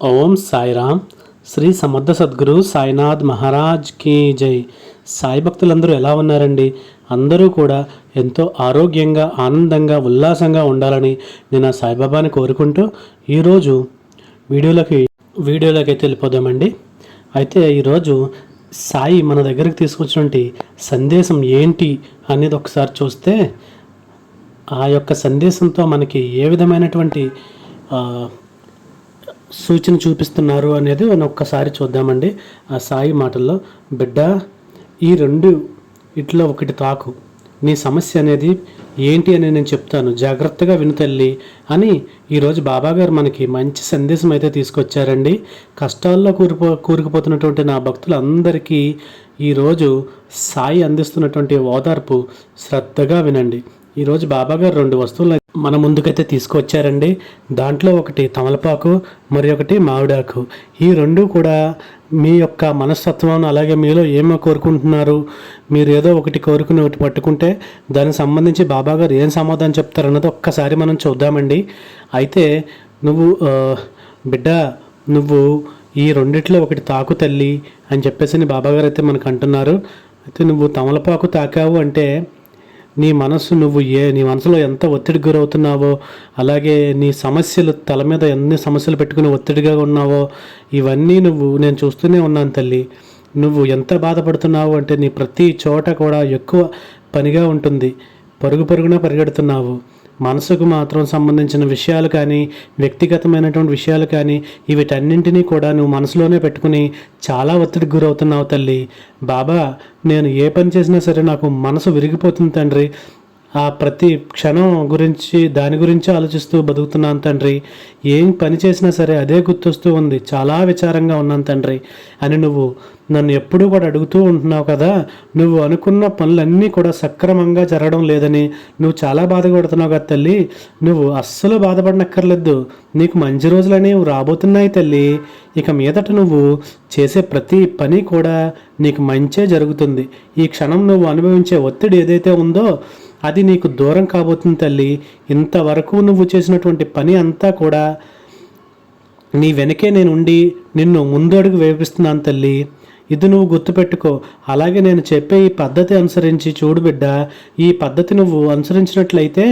ఓం సాయిరామ్. శ్రీ సమర్థ సద్గురు సాయినాథ్ మహారాజ్ కీ జై. సాయి భక్తులందరూ ఎలా ఉన్నారండి? అందరూ కూడా ఎంతో ఆరోగ్యంగా ఆనందంగా ఉల్లాసంగా ఉండాలని నేను ఆ సాయిబాబాని కోరుకుంటూ ఈరోజు వీడియోలకి వీడియోలోకి అయితే వెళ్ళిపోదామండి. అయితే ఈరోజు సాయి మన దగ్గరికి తీసుకొచ్చినటువంటి సందేశం ఏంటి అనేది ఒకసారి చూస్తే ఆ యొక్క సందేశంతో మనకి ఏ విధమైనటువంటి సూచన చూపిస్తున్నారు అనేది మనం ఒక్కసారి చూద్దామండి. ఆ సాయి మాటల్లో బిడ్డ ఈ రెండు ఇట్లా ఒకటి తాకు. నీ సమస్య అనేది ఏంటి అని నేను చెప్తాను. జాగ్రత్తగా విను తల్లి అని ఈరోజు బాబాగారు మనకి మంచి సందేశం అయితే తీసుకొచ్చారండి. కష్టాల్లో కూరిపో కూరుకుపోతున్నటువంటి నా భక్తులందరికీ ఈరోజు సాయి అందిస్తున్నటువంటి ఓదార్పు శ్రద్ధగా వినండి. ఈరోజు బాబాగారు రెండు వస్తువులు మన ముందుకైతే తీసుకొచ్చారండి దాంట్లో ఒకటి తమలపాకు మరి ఒకటి మామిడాకు. ఈ రెండు కూడా మీ యొక్క మనస్తత్వం అలాగే మీలో ఏమో కోరుకుంటున్నారు. మీరు ఏదో ఒకటి కోరుకుని ఒకటి పట్టుకుంటే దానికి సంబంధించి బాబాగారు ఏం సమాధానం చెప్తారన్నది ఒక్కసారి మనం చూద్దామండి. అయితే నువ్వు బిడ్డ నువ్వు ఈ రెండిట్లో ఒకటి తాకు తల్లి అని చెప్పేసి బాబాగారు అయితే మనకు అంటున్నారు. అయితే నువ్వు తమలపాకు తాకావు అంటే నీ మనసు నువ్వు ఏ నీ మనసులో ఎంత ఒత్తిడికి గురవుతున్నావో అలాగే నీ సమస్యలు తల మీద ఎన్ని సమస్యలు పెట్టుకుని ఒత్తిడిగా ఉన్నావో ఇవన్నీ నువ్వు నేను చూస్తూనే ఉన్నాను తల్లి. నువ్వు ఎంత బాధపడుతున్నావు అంటే నీ ప్రతి చోట కూడా ఎక్కువ పనిగా ఉంటుంది. పరుగు పరుగున పరిగెడుతున్నావు. మనసుకు మాత్రం సంబంధించిన విషయాలు కానీ వ్యక్తిగతమైనటువంటి విషయాలు కానీ వీటన్నింటినీ కూడా నువ్వు మనసులోనే పెట్టుకుని చాలా ఒత్తిడికి గురవుతున్నావు తల్లి. బాబా నేను ఏ పని చేసినా సరే నాకు మనసు విరిగిపోతుంది తండ్రి. ఆ ప్రతి క్షణం గురించి దాని గురించి ఆలోచిస్తూ బతుకుతున్నాను తండ్రి. ఏం పని చేసినా సరే అదే గుర్తొస్తూ ఉంది. చాలా విచారంగా ఉన్నాను తండ్రి. అని నువ్వు నన్ను ఎప్పుడూ కూడా అడుగుతూ ఉంటున్నావు కదా. నువ్వు అనుకున్న పనులన్నీ కూడా సక్రమంగా జరగడం లేదని నువ్వు చాలా బాధపడుతున్నావు కదా తల్లి. నువ్వు అస్సలు బాధపడనక్కర్లేదు. నీకు మంచి రోజులనేవి రాబోతున్నాయి తల్లి. ఇక మీదట నువ్వు చేసే ప్రతి పని కూడా నీకు మంచే జరుగుతుంది. ఈ క్షణం నువ్వు అనుభవించే ఒత్తిడి ఏదైతే ఉందో అది నీకు దూరం కాబోతుంది తల్లి. ఇంతవరకు నువ్వు చేసినటువంటి పని అంతా కూడా నీ వెనకే నేను ఉండి నిన్ను ముందడుగు వేపిస్తున్నాను తల్లి. ఇది నువ్వు గుర్తుపెట్టుకో. అలాగే నేను చెప్పే ఈ పద్ధతి అనుసరించి చూడు బిడ్డ. ఈ పద్ధతి నువ్వు అనుసరించినట్లయితే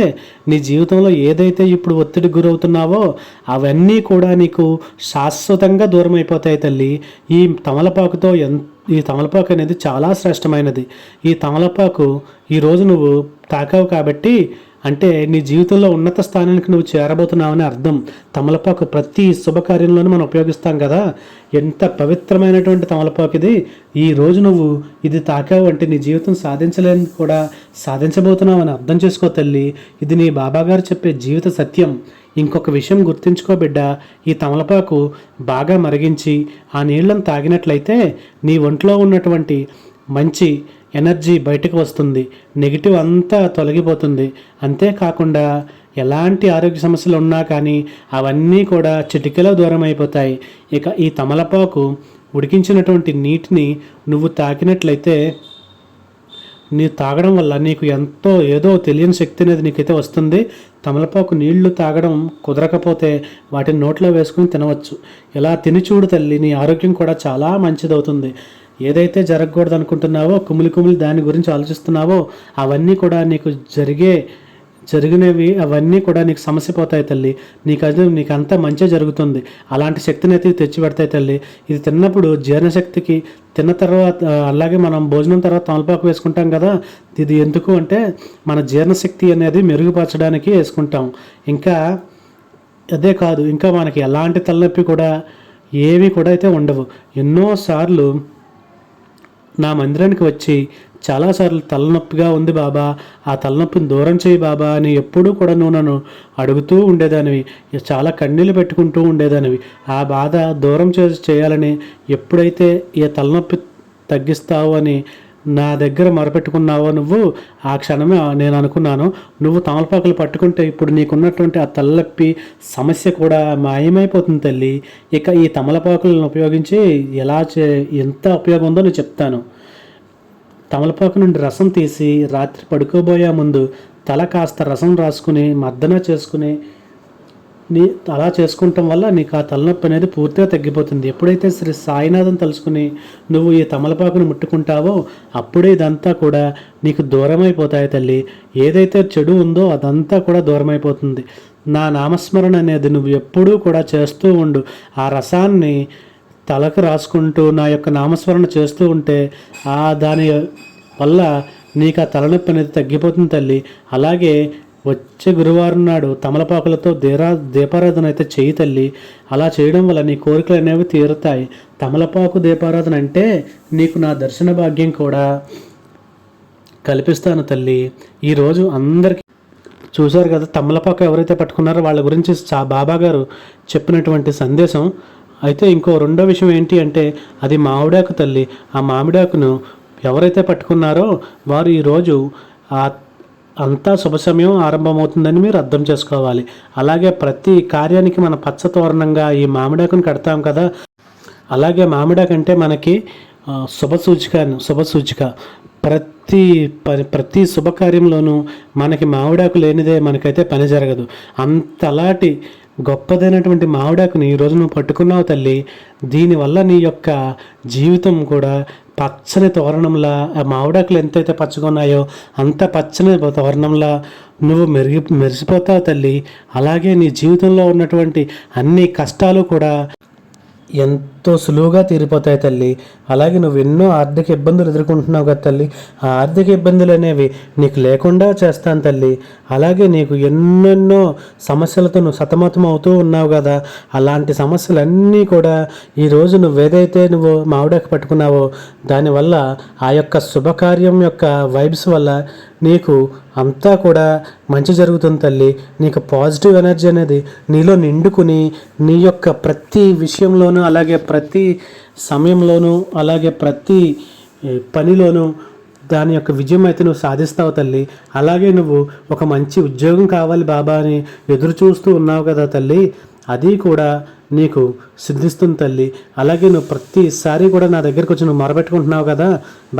నీ జీవితంలో ఏదైతే ఇప్పుడు ఒత్తిడి గురవుతున్నావో అవన్నీ కూడా నీకు శాశ్వతంగా దూరం అయిపోతాయి తల్లి. ఈ తమలపాకుతో ఎంత ఈ తమలపాకు అనేది చాలా శ్రేష్టమైనది. ఈ తమలపాకు ఈరోజు నువ్వు తాకావు కాబట్టి అంటే నీ జీవితంలో ఉన్నత స్థానానికి నువ్వు చేరబోతున్నావని అర్థం. తమలపాకు ప్రతి శుభకార్యంలోనూ మనం ఉపయోగిస్తాం కదా. ఎంత పవిత్రమైనటువంటి తమలపాకు ఇది. ఈ రోజు నువ్వు ఇది తాకావు అంటే నీ జీవితం సాధించలేని కూడా సాధించబోతున్నావు అని అర్థం చేసుకో తల్లి. ఇది నీ బాబాగారు చెప్పే జీవిత సత్యం. ఇంకొక విషయం గుర్తుంచుకో బిడ్డ. ఈ తమలపాకు బాగా మరిగించి ఆ నీళ్ళను తాగినట్లయితే నీ ఒంట్లో ఉన్నటువంటి మంచి ఎనర్జీ బయటకు వస్తుంది. నెగిటివ్ అంతా తొలగిపోతుంది. అంతేకాకుండా ఎలాంటి ఆరోగ్య సమస్యలు ఉన్నా కానీ అవన్నీ కూడా చిటికలో దూరం అయిపోతాయి ఇక ఈ తమలపాకు ఉడికించినటువంటి నీటిని నువ్వు తాకినట్లయితే నీ తాగడం వల్ల నీకు ఎంతో ఏదో తెలియని శక్తి అనేది నీకైతే వస్తుంది. తమలపాకు నీళ్ళు తాగడం కుదరకపోతే వాటిని నోట్లో వేసుకుని తినవచ్చు. ఇలా తిని చూడు తల్లి నీ ఆరోగ్యం కూడా చాలా మంచిదవుతుంది. ఏదైతే జరగకూడదు అనుకుంటున్నావో కుమిలి కుమిలి దాని గురించి ఆలోచిస్తున్నావో అవన్నీ కూడా నీకు జరిగే జరిగినవి అవన్నీ కూడా నీకు సమస్య పోతాయి తల్లి. నీకు అది నీకు అంతా మంచి జరుగుతుంది. అలాంటి శక్తిని అయితే తెచ్చి పెడతాయి తల్లి. ఇది తిన్నప్పుడు జీర్ణశక్తికి తిన్న తర్వాత అలాగే మనం భోజనం తర్వాత తమలపాకు వేసుకుంటాం కదా ఇది ఎందుకు అంటే మన జీర్ణశక్తి అనేది మెరుగుపరచడానికి వేసుకుంటాం. ఇంకా అదే కాదు ఇంకా మనకి ఎలాంటి తలనొప్పి కూడా ఏవి కూడా అయితే ఉండవు. ఎన్నోసార్లు నా మందిరానికి వచ్చి చాలాసార్లు తలనొప్పిగా ఉంది బాబా. ఆ తలనొప్పిని దూరం చేయి బాబా అని ఎప్పుడూ కూడా నువ్వు నన్ను అడుగుతూ ఉండేదానివి. చాలా కన్నీళ్ళు పెట్టుకుంటూ ఉండేదానివి. ఆ బాధ దూరం చేసి చేయాలని ఎప్పుడైతే ఈ తలనొప్పి తగ్గిస్తావు అని నా దగ్గర మొరపెట్టుకున్నావో నువ్వు ఆ క్షణమే నేను అనుకున్నాను. నువ్వు తమలపాకులు పట్టుకుంటే ఇప్పుడు నీకున్నటువంటి ఆ తలనొప్పి సమస్య కూడా మాయమైపోతుంది తల్లి. ఇక ఈ తమలపాకులను ఉపయోగించి ఎలా చే ఎంత ఉపయోగం ఉందో నేను చెప్తాను. తమలపాకు నుండి రసం తీసి రాత్రి పడుకోబోయే ముందు తల కాస్త రసం రాసుకుని మర్దన చేసుకుని నీ అలా చేసుకోవటం వల్ల నీకు ఆ తలనొప్పి అనేది పూర్తిగా తగ్గిపోతుంది. ఎప్పుడైతే శ్రీ సాయినాథం తలుసుకుని నువ్వు ఈ తమలపాకును ముట్టుకుంటావో అప్పుడే ఇదంతా కూడా నీకు దూరమైపోతాయి తల్లి. ఏదైతే చెడు ఉందో అదంతా కూడా దూరమైపోతుంది. నా నామస్మరణ అనేది నువ్వు ఎప్పుడూ కూడా చేస్తూ ఉండు. ఆ రసాన్ని తలకు రాసుకుంటూ నా యొక్క నామస్మరణ చేస్తూ ఉంటే ఆ దాని వల్ల నీకు ఆ తలనొప్పి అనేది తగ్గిపోతుంది తల్లి. అలాగే వచ్చే గురువారం నాడు తమలపాకులతో దీరా దీపారాధన అయితే చేయి తల్లి. అలా చేయడం వల్ల నీ కోరికలు అనేవి తీరుతాయి. తమలపాకు దీపారాధన అంటే నీకు నా దర్శన భాగ్యం కూడా. కల్పిస్తాను తల్లి. ఈరోజు అందరికీ చూశారు కదా తమలపాకు ఎవరైతే పట్టుకున్నారో వాళ్ళ గురించి చా బాబా గారు చెప్పినటువంటి సందేశం. అయితే ఇంకో రెండో విషయం ఏంటి అంటే అది మామిడాకు తల్లి. ఆ మామిడాకును ఎవరైతే పట్టుకున్నారో వారు ఈరోజు ఆ అంతా శుభ సమయం ఆరంభమవుతుందని మీరు అర్థం చేసుకోవాలి. అలాగే ప్రతి కార్యానికి మన పచ్చ తోరణంగా ఈ మామిడాకును కడతాం కదా. అలాగే మామిడాకంటే మనకి శుభ సూచిక శుభ సూచిక. ప్రతి ప- ప్రతి శుభకార్యంలోనూ మనకి మామిడాకు లేనిదే మనకైతే పని జరగదు. అంతలాంటి గొప్పదైనటువంటి మామిడాకుని ఈరోజు నువ్వు పట్టుకున్నావు తల్లి. దీనివల్ల నీ యొక్క జీవితం కూడా పచ్చని తోరణంలా ఆ మామిడాకులు ఎంతైతే పచ్చగా ఉన్నాయో అంత పచ్చని తోరణంలా నువ్వు మెరిగి మెరిసిపోతావు తల్లి. అలాగే నీ జీవితంలో ఉన్నటువంటి అన్ని కష్టాలు కూడా ఎంత ఎంతో సులువుగా తీరిపోతాయి తల్లి. అలాగే నువ్వు ఎన్నో ఆర్థిక ఇబ్బందులు ఎదుర్కొంటున్నావు కదా తల్లి. ఆ ఆర్థిక ఇబ్బందులు అనేవి నీకు లేకుండా చేస్తాను తల్లి. అలాగే నీకు ఎన్నెన్నో సమస్యలతో నువ్వు సతమతం అవుతూ ఉన్నావు కదా. అలాంటి సమస్యలన్నీ కూడా ఈరోజు నువ్వు ఏదైతే నువ్వు మామిడాకు పట్టుకున్నావో దానివల్ల ఆ యొక్క శుభకార్యం యొక్క వైబ్స్ వల్ల నీకు అంతా కూడా మంచి జరుగుతుంది తల్లి. నీకు పాజిటివ్ ఎనర్జీ అనేది నీలో నిండుకుని నీ యొక్క ప్రతి విషయంలోనూ అలాగే ప్రతి సమయంలోనూ అలాగే ప్రతి పనిలోనూ దాని యొక్క విజయం అయితే నువ్వు సాధిస్తావు తల్లి. అలాగే నువ్వు ఒక మంచి ఉద్యోగం కావాలి బాబా అని ఎదురు చూస్తూ ఉన్నావు కదా తల్లి. అది కూడా నీకు సిద్ధిస్తుంది తల్లి. అలాగే నువ్వు ప్రతిసారి కూడా నా దగ్గరికి వచ్చి నువ్వు మొరబెట్టుకుంటున్నావు కదా.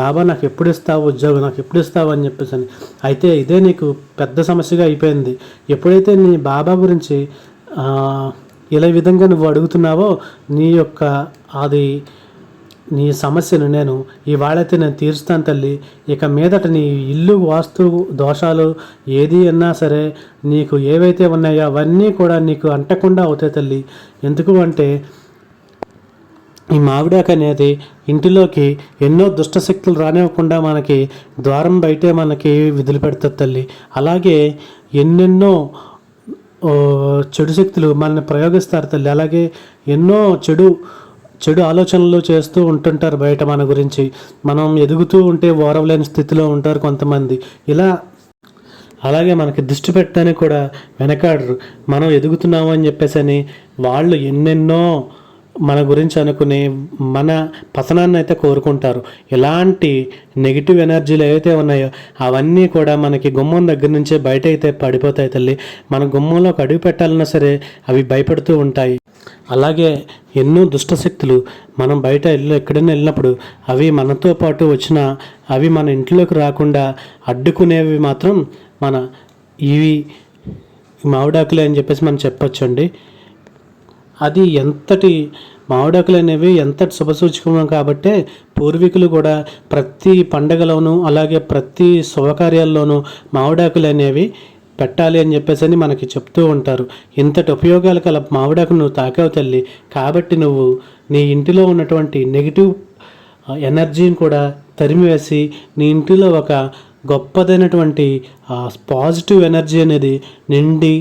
బాబా నాకు ఎప్పుడు ఇస్తావు ఉద్యోగం? నాకు ఎప్పుడు ఇస్తావు అని చెప్పేసి అని. అయితే ఇదే నీకు పెద్ద సమస్యగా అయిపోయింది. ఎప్పుడైతే నీ బాబా గురించి ఇలా విధంగా నువ్వు అడుగుతున్నావో నీ యొక్క అది నీ సమస్యను నేను ఇవాళైతే నేను తీరుస్తాను తల్లి. ఇక మీదట నీ ఇల్లు వాస్తు దోషాలు ఏది అన్నా సరే నీకు ఏవైతే ఉన్నాయో అవన్నీ కూడా నీకు అంటకుండా అవుతాయి తల్లి. ఎందుకు అంటే ఈ మావిడాక అనేది ఇంటిలోకి ఎన్నో దుష్టశక్తులు రానివ్వకుండా మనకి ద్వారం బయటే మనకి విధులు పెడుతుంది తల్లి. అలాగే ఎన్నెన్నో చెడు శక్తులు మనల్ని ప్రయోగిస్తారు తల్లి. అలాగే ఎన్నో చెడు చెడు ఆలోచనలు చేస్తూ ఉంటుంటారు బయట మన గురించి. మనం ఎదుగుతూ ఉంటే ఓరవలేని స్థితిలో ఉంటారు కొంతమంది. ఇలా అలాగే మనకి దృష్టి పెట్టడానికి కూడా వెనకాడరు. మనం ఎదుగుతున్నామని అని చెప్పేసి అని వాళ్ళు ఎన్నెన్నో మన గురించి అనుకుని మన పతనాన్ని అయితే కోరుకుంటారు. ఎలాంటి నెగిటివ్ ఎనర్జీలు ఏవైతే ఉన్నాయో అవన్నీ కూడా మనకి గుమ్మం దగ్గర నుంచే బయట అయితే పడిపోతాయి తల్లి. మన గుమ్మంలోకి అడుగు పెట్టాలన్నా సరే అవి భయపడుతూ ఉంటాయి. అలాగే ఎన్నో దుష్టశక్తులు మనం బయట వెళ్ళి ఎక్కడైనా వెళ్ళినప్పుడు అవి మనతో పాటు వచ్చిన అవి మన ఇంట్లోకి రాకుండా అడ్డుకునేవి మాత్రం మన ఇవి మామిడాకులే అని చెప్పేసి మనం చెప్పొచ్చండి. అది ఎంతటి మామిడాకులు అనేవి ఎంతటి శుభసూచకం కాబట్టే పూర్వీకులు కూడా ప్రతి పండగలోనూ అలాగే ప్రతి శుభకార్యాల్లోనూ మామిడాకులు అనేవి పెట్టాలి అని చెప్పేసి అని మనకి చెప్తూ ఉంటారు. ఇంతటి ఉపయోగాలు కల మామిడాకు నువ్వు తాకావు తల్లి. కాబట్టి నువ్వు నీ ఇంటిలో ఉన్నటువంటి నెగిటివ్ ఎనర్జీని కూడా తరిమివేసి నీ ఇంటిలో ఒక గొప్పదైనటువంటి పాజిటివ్ ఎనర్జీ అనేది నిండి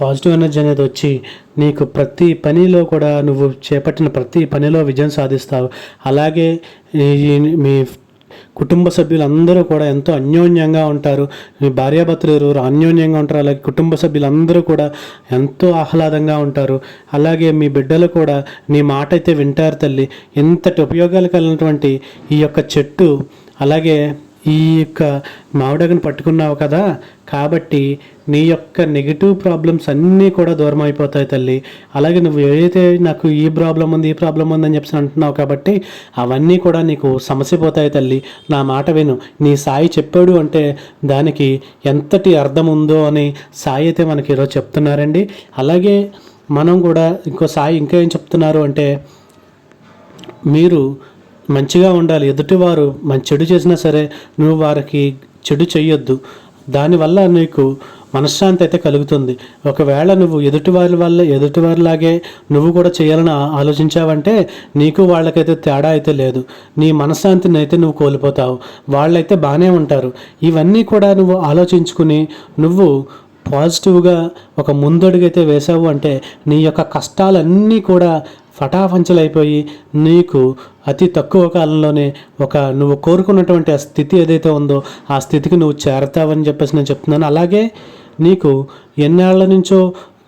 పాజిటివ్ ఎనర్జీ అనేది వచ్చి నీకు ప్రతి పనిలో కూడా నువ్వు చేపట్టిన ప్రతి పనిలో విజయం సాధిస్తావు. అలాగే మీ కుటుంబ సభ్యులందరూ కూడా ఎంతో అన్యోన్యంగా ఉంటారు. మీ భార్యాభర్తలు ఇరువురు అన్యోన్యంగా ఉంటారు. అలాగే కుటుంబ సభ్యులందరూ కూడా ఎంతో ఆహ్లాదంగా ఉంటారు. అలాగే మీ బిడ్డలు కూడా నీ మాట అయితే వింటారు తల్లి. ఇంతటి ఉపయోగాలు కలిగినటువంటి ఈ యొక్క చెట్టు అలాగే ఈ యొక్క మామిడాకుని పట్టుకున్నావు కదా కాబట్టి నీ యొక్క నెగిటివ్ ప్రాబ్లమ్స్ అన్నీ కూడా దూరం అయిపోతాయి తల్లి. అలాగే నువ్వు ఏదైతే నాకు ఈ ప్రాబ్లం ఉంది ఈ ప్రాబ్లం ఉందని చెప్పి అంటున్నావు కాబట్టి అవన్నీ కూడా నీకు సమస్య పోతాయి తల్లి. నా మాట విను. నీ సాయి చెప్పాడు అంటే దానికి ఎంతటి అర్థం ఉందో అని సాయి అయితే మనకి ఈరోజు చెప్తున్నారండి. అలాగే మనం కూడా ఇంకో సాయి ఇంకా ఏం చెప్తున్నారు అంటే మీరు మంచిగా ఉండాలి. ఎదుటివారు మంచి చెడు చేసినా సరే నువ్వు వారికి చెడు చెయ్యొద్దు. దానివల్ల నీకు మనశ్శాంతి అయితే కలుగుతుంది. ఒకవేళ నువ్వు ఎదుటివారి వల్ల ఎదుటివారిలాగే నువ్వు కూడా చేయాలని ఆలోచించావంటే నీకు వాళ్ళకైతే తేడా అయితే లేదు. నీ మనశ్శాంతిని అయితే నువ్వు కోల్పోతావు. వాళ్ళైతే బాగానే ఉంటారు. ఇవన్నీ కూడా నువ్వు ఆలోచించుకుని నువ్వు పాజిటివ్గా ఒక ముందడుగైతే వేసావు అంటే నీ యొక్క కష్టాలన్నీ కూడా ఫటాఫంచలైపోయి నీకు అతి తక్కువ కాలంలోనే ఒక నువ్వు కోరుకున్నటువంటి ఆ స్థితి ఏదైతే ఉందో ఆ స్థితికి నువ్వు చేరతావని చెప్పేసి నేను చెప్తున్నాను. అలాగే నీకు ఎన్నేళ్ళ నుంచో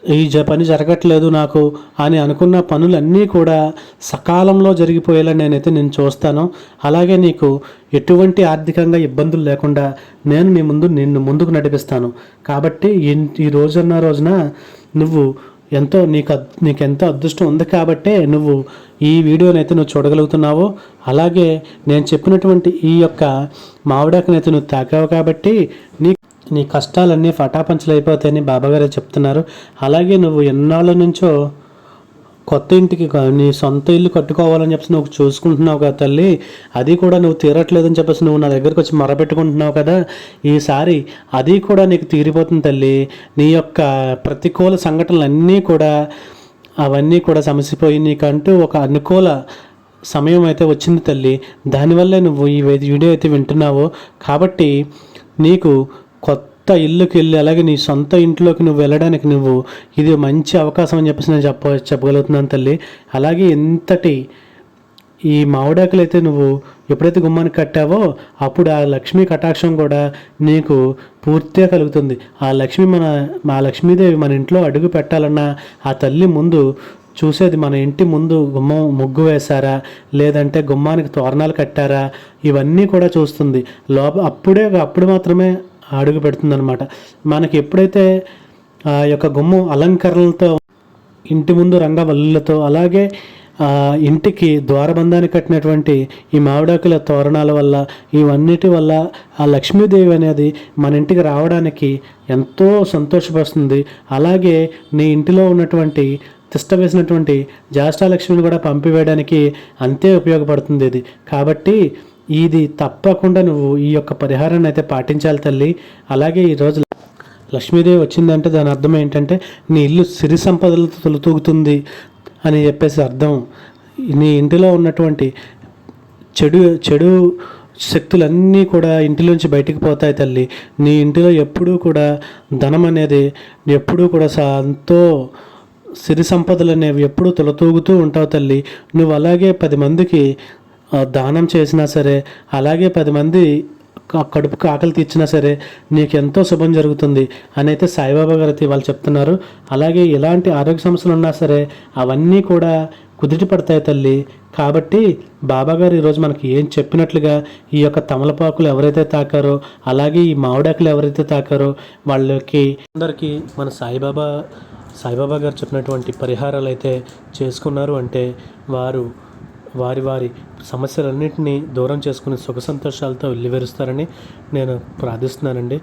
ఈ జ పని జరగట్లేదు నాకు అని అనుకున్న పనులన్నీ కూడా సకాలంలో జరిగిపోయేలా నేనైతే నేను చూస్తాను. అలాగే నీకు ఎటువంటి ఆర్థికంగా ఇబ్బందులు లేకుండా నేను నీ ముందు నిన్ను ముందుకు నడిపిస్తాను. కాబట్టి ఈ- రోజున్న రోజున నువ్వు ఎంతో నీకు అద్- నీకు ఎంతో అదృష్టం ఉంది కాబట్టే నువ్వు ఈ వీడియోని అయితే నువ్వు చూడగలుగుతున్నావు. అలాగే నేను చెప్పినటువంటి ఈ యొక్క మావిడాకనైతే నువ్వు తాకావు కాబట్టి నీ నీ కష్టాలన్నీ ఫటాపంచలు అయిపోతాయని బాబాగారే చెప్తున్నారు. అలాగే నువ్వు ఎన్నాళ్ళ నుంచో కొత్త ఇంటికి నీ సొంత ఇల్లు కట్టుకోవాలని చెప్పేసి నువ్వు చూసుకుంటున్నావు కదా తల్లి. అది కూడా నువ్వు తీరట్లేదని చెప్పేసి నువ్వు నా దగ్గరకు వచ్చి మొరపెట్టుకుంటున్నావు కదా. ఈసారి అది కూడా నీకు తీరిపోతుంది తల్లి. నీ యొక్క ప్రతికూల సంఘటనలు అన్నీ కూడా అవన్నీ కూడా సమసిపోయి నీకంటూ ఒక అనుకూల సమయం అయితే వచ్చింది తల్లి. దానివల్లే నువ్వు ఈ వీడియో అయితే వింటున్నావు. కాబట్టి నీకు కొత్త ఇల్లుకి వెళ్ళి అలాగే నీ సొంత ఇంట్లోకి నువ్వు వెళ్ళడానికి నువ్వు ఇది మంచి అవకాశం అని చెప్పేసి నేను చెప్ప చెప్పగలుగుతున్నాను తల్లి. అలాగే ఎంతటి ఈ మామిడాకులు అయితే నువ్వు ఎప్పుడైతే గుమ్మానికి కట్టావో అప్పుడు ఆ లక్ష్మీ కటాక్షం కూడా నీకు పూర్తిగా కలుగుతుంది. ఆ లక్ష్మి మన మా లక్ష్మీదేవి మన ఇంట్లో అడుగు పెట్టాలన్నా ఆ తల్లి ముందు చూసేది మన ఇంటి ముందు గుమ్మం ముగ్గు వేశారా? లేదంటే గుమ్మానికి తోరణాలు కట్టారా? ఇవన్నీ కూడా చూస్తుంది. లోప అప్పుడే అప్పుడు మాత్రమే అడుగు పెడుతుందనమాట మనకి ఎప్పుడైతే ఆ యొక్క గుమ్మం అలంకరణలతో ఇంటి ముందు రంగవల్లులతో అలాగే ఇంటికి ద్వారబంధాన్ని కట్టినటువంటి ఈ మామిడాకుల తోరణాల వల్ల ఇవన్నిటి వల్ల ఆ లక్ష్మీదేవి అనేది మన ఇంటికి రావడానికి ఎంతో సంతోషపరుస్తుంది. అలాగే నీ ఇంటిలో ఉన్నటువంటి తిష్ట వేసినటువంటి జ్యేష్ఠాలక్ష్మిని కూడా పంపివేయడానికి అంతే ఉపయోగపడుతుంది ఇది. కాబట్టి ఇది తప్పకుండా నువ్వు ఈ యొక్క పరిహారాన్ని అయితే పాటించాలి తల్లి. అలాగే ఈరోజు లక్ష్మీదేవి వచ్చిందంటే దాని అర్థం ఏంటంటే నీ ఇల్లు సిరి సంపదలతో తొలతూగుతుంది అని చెప్పేసి అర్థం. నీ ఇంటిలో ఉన్నటువంటి చెడు చెడు శక్తులన్నీ కూడా ఇంటిలోంచి బయటికి పోతాయి తల్లి. నీ ఇంటిలో ఎప్పుడూ కూడా ధనం అనేది ఎప్పుడూ కూడా సా- ఎంతో సిరి సంపదలు అనేవి ఎప్పుడూ తొలతూగుతూ ఉంటావు తల్లి. నువ్వు అలాగే పది మందికి దానం చేసినా సరే అలాగే పది మంది క- కడుపుకు ఆకలి తీర్చినా సరే నీకు ఎంతో శుభం జరుగుతుంది అని అయితే సాయిబాబా గారు అయితే వాళ్ళు చెప్తున్నారు. అలాగే ఎలాంటి ఆరోగ్య సమస్యలు ఉన్నా సరే అవన్నీ కూడా కుదిరి పడతాయి తల్లి. కాబట్టి బాబా గారు ఈరోజు మనకి ఏం చెప్పినట్లుగా ఈ యొక్క తమలపాకులు ఎవరైతే తాకారో అలాగే ఈ మామిడాకులు ఎవరైతే తాకారో వాళ్ళకి అందరికీ మన సాయిబాబా సాయిబాబా గారు చెప్పినటువంటి పరిహారాలు అయితే చేసుకున్నారు అంటే వారు వారి వారి సమస్యలన్నింటినీ దూరం చేసుకుని సుఖ సంతోషాలతో వెల్లివేరుస్తారని నేను ప్రార్థిస్తున్నానండి.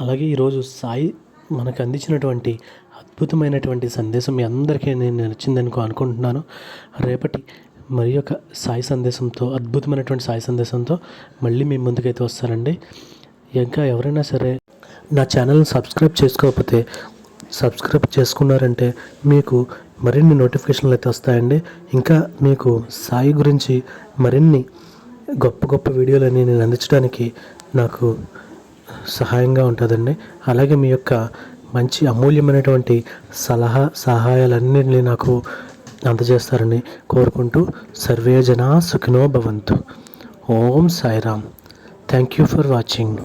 అలాగే ఈరోజు సాయి మనకు అందించినటువంటి అద్భుతమైనటువంటి సందేశం మీ అందరికీ నేను నచ్చిందని అనుకుంటున్నాను. రేపటి మరి యొక్క సాయి సందేశంతో అద్భుతమైనటువంటి సాయి సందేశంతో మళ్ళీ మీ ముందుకైతే వస్తారండి ఇంకా ఎవరైనా సరే నా ఛానల్ని సబ్స్క్రైబ్ చేసుకోకపోతే సబ్స్క్రైబ్ చేసుకున్నారంటే మీకు మరిన్ని నోటిఫికేషన్లు అయితే వస్తాయండి. ఇంకా మీకు సాయి గురించి మరిన్ని గొప్ప గొప్ప వీడియోలని నేను అందించడానికి నాకు సహాయంగా ఉంటుందండి. అలాగే మీ యొక్క మంచి అమూల్యమైనటువంటి సలహా సహాయాలన్నింటినీ నాకు అందజేస్తారని కోరుకుంటూ సర్వే జనా సుఖినో భవంతు. Om Sairam. Thank you for watching